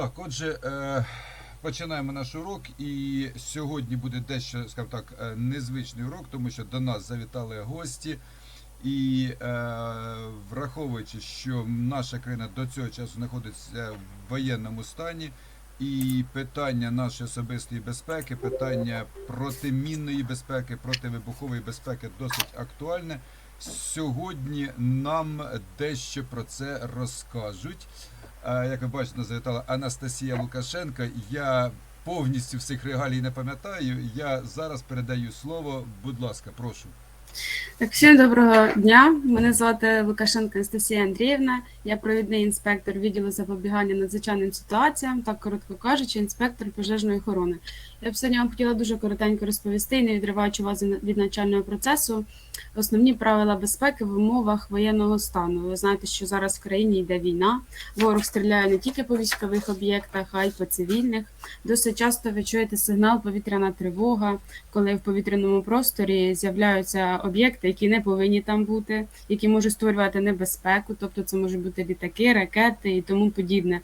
Так, отже, е, починаємо наш урок, і сьогодні буде дещо, скажімо так, е, незвичний урок, тому що до нас завітали гості. І е, враховуючи, що наша країна до цього часу знаходиться в воєнному стані, і питання нашої особистої безпеки, питання протимінної безпеки, противибухової безпеки досить актуальне. Сьогодні нам дещо про це розкажуть. Як ви бачите, завітала Анастасія Лукашенка. Я повністю всіх регалій не пам'ятаю. Я зараз передаю слово. Будь ласка, прошу. Так, всім доброго дня. Мене звати Лукашенко Анастасія Андріївна. Я провідний інспектор відділу запобігання надзвичайним ситуаціям, так коротко кажучи, інспектор пожежної охорони. Я б сьогодні вам хотіла дуже коротенько розповісти, і не відриваючи вас від навчального процесу, основні правила безпеки в умовах воєнного стану. Ви знаєте, що зараз в країні йде війна. Ворог стріляє не тільки по військових об'єктах, а й по цивільних. Досить часто ви чуєте сигнал повітряна тривога, коли в повітряному просторі з'являються об'єкти, які не повинні там бути, які можуть створювати небезпеку, тобто це можуть бути літаки, ракети і тому подібне.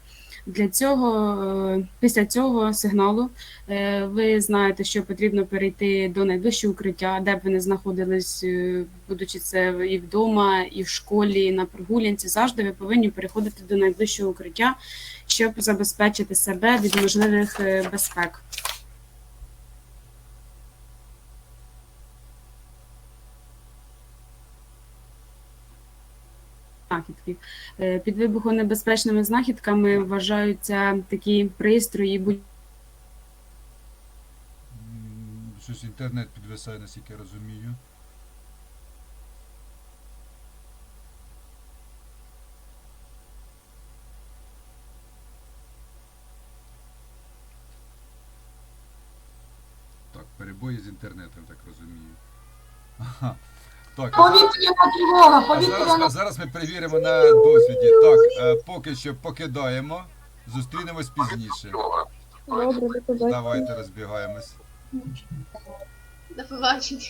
Для цього, е, після цього сигналу, е, ви знаєте, що потрібно перейти до найближчого укриття, де б ви не знаходились, е, будучи це і вдома, і в школі, і на прогулянці. Завжди ви повинні переходити до найближчого укриття, щоб забезпечити себе від можливих безпек. Знахідки. Е, Під вибухонебезпечними знахідками вважаються такі пристрої, будь- Щось інтернет підвисає, наскільки я розумію. Так, перебої з інтернетом, так розумію. Ага. Так, а зараз- Повітряна тривога, А зараз, повітряна а зараз ми перевіримо на досвіді. Так, е, поки що покидаємо. Зустрінемось пізніше. Добре, до побачення. Давайте розбігаємось. До побачення.